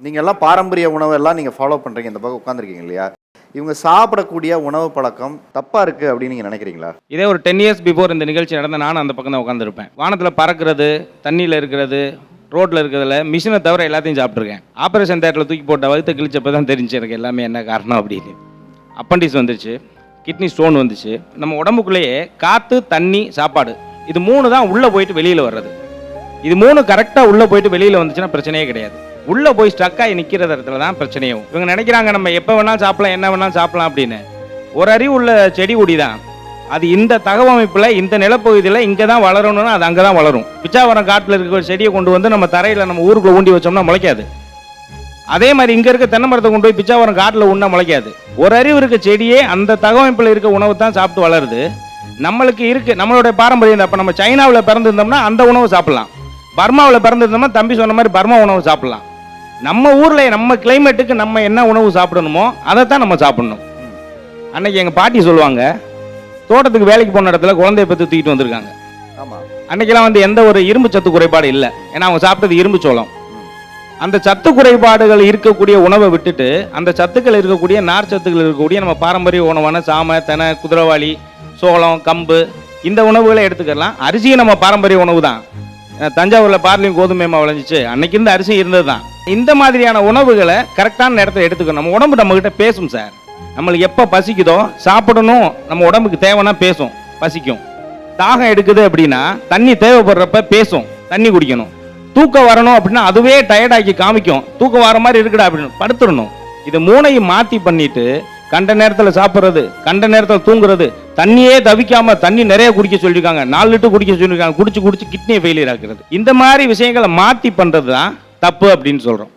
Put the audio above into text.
நீங்கள் எல்லாம் பாரம்பரிய உணவு எல்லாம் நீங்கள் ஃபாலோ பண்ணுறீங்க இந்த பக்கம் உட்காந்துருக்கீங்க இல்லையா? இவங்க சாப்பிடக்கூடிய உணவு பழக்கம் தப்பாக இருக்குது அப்படின்னு நீங்கள் நினைக்கிறீங்களா? இதே ஒரு டென் இயர்ஸ் பிஃபோர் இந்த நிகழ்ச்சி நடந்த நானும் அந்த பக்கம் தான் உட்காந்துருப்பேன் வானத்தில் பறக்கிறது தண்ணியில் இருக்கிறது ரோட்டில் இருக்கிறதுல மிஷினை தவிர எல்லாத்தையும் சாப்பிட்ருக்கேன் ஆப்ரேஷன் தேட்டரில் தூக்கி போட்ட வகுத்த கிழிச்சப்போ தான் தெரிஞ்சு எனக்கு எல்லாமே என்ன காரணம் அப்படின்னு. அப்பண்டிஸ் வந்துச்சு கிட்னி ஸ்டோன் வந்துச்சு. நம்ம உடம்புக்குள்ளேயே காற்று தண்ணி சாப்பாடு இது மூணு தான் உள்ளே போயிட்டு வெளியில் வர்றது. இது மூணு கரெக்டாக உள்ளே போயிட்டு வெளியில் வந்துச்சுன்னா பிரச்சனையே கிடையாது. உள்ளே போய் ஸ்டக் ஆகி நிற்கிற இடத்துல தான் பிரச்சனையும் இவங்க நினைக்கிறாங்க நம்ம எப்போ வேணாலும் சாப்பிடலாம் என்ன வேணாலும் சாப்பிடலாம் அப்படின்னு. ஒரு அறிவு உள்ள செடி கொடி தான் அது இந்த தகவமைப்பில் இந்த நிலப்பகுதியில் இங்கே தான் வளரணும்னா அது அங்கே தான் வளரும். பிச்சாவரம் காட்டில் இருக்கிற செடியை கொண்டு வந்து நம்ம தரையில் நம்ம ஊருக்குள்ள ஊண்டி வச்சோம்னா முளைக்காது. அதே மாதிரி இங்கே இருக்க தென்னை மரத்தை கொண்டு போய் பிச்சாவரம் காட்டில் உண்ணா முளைக்காது. ஒரு அறிவு இருக்க செடியே அந்த தகவமைப்பில் இருக்க உணவு தான் சாப்பிட்டு வளருது. நம்மளுக்கு இருக்கு நம்மளுடைய பாரம்பரியம் அப்போ நம்ம சைனாவில் பிறந்திருந்தோம்னா அந்த உணவு சாப்பிடலாம். பர்மாவில் பிறந்திருந்தோம்னா தம்பி சொன்ன மாதிரி பர்மா உணவு சாப்பிடலாம். நம்ம ஊரில் நம்ம கிளைமேட்டுக்கு நம்ம என்ன உணவு சாப்பிடணுமோ அதை தான் நம்ம சாப்பிடணும். அன்னைக்கு எங்கள் பாட்டி சொல்லுவாங்க தோட்டத்துக்கு வேலைக்கு போன இடத்துல குழந்தைய பற்றி தூக்கிட்டு வந்திருக்காங்க. ஆமாம் அன்னைக்கெல்லாம் வந்து எந்த ஒரு இரும்பு சத்து குறைபாடு இல்லை. ஏன்னா அவங்க சாப்பிட்டது இரும்பு சோளம். அந்த சத்து குறைபாடுகள் இருக்கக்கூடிய உணவை விட்டுட்டு அந்த சத்துக்கள் இருக்கக்கூடிய நார் சத்துக்கள் இருக்கக்கூடிய நம்ம பாரம்பரிய உணவான சாமை தெனை குதிரவாளி சோளம் கம்பு இந்த உணவுகளை எடுத்துக்கலாம். அரிசியும் நம்ம பாரம்பரிய உணவு தான் தஞ்சாவூர்ல பார்லியும் கோதுமைமா விளைஞ்சிச்சு. அன்னைக்கு இருந்த அரிசி இருந்தது தான் இந்த மாதிரியான உணவுகளை கரெக்டான நேரத்தில் எடுத்துக்கணும். நம்ம உடம்பு நம்ம கிட்ட பேசும் சார். நம்மளுக்கு எப்போ பசிக்குதோ சாப்பிடணும். நம்ம உடம்புக்கு தேவைன்னா பேசும் பசிக்கும். தாகம் எடுக்குது அப்படின்னா தண்ணி தேவைப்படுறப்ப பேசும் தண்ணி குடிக்கணும். தூக்கம் வரணும் அப்படின்னா அதுவே டயர்டாக்கி காமிக்கும். தூக்கம் வர மாதிரி இருக்குடா அப்படின்னு படுத்துடணும். இது மூணையும் மாத்தி பண்ணிட்டு கண்ட நேரத்தில் சாப்பிட்றது கண்ட நேரத்தில் தூங்குறது தண்ணியே தவிக்காம தண்ணி நிறைய குடிக்க சொல்லியிருக்காங்க. நாலு லிட்டர் குடிக்க சொல்லியிருக்காங்க. குடிச்சு குடிச்சு கிட்னியை ஃபெயிலியர் ஆக்குறது. இந்த மாதிரி விஷயங்களை மாத்தி பண்ணுறது தான் தப்பு அப்படின்னு சொல்கிறோம்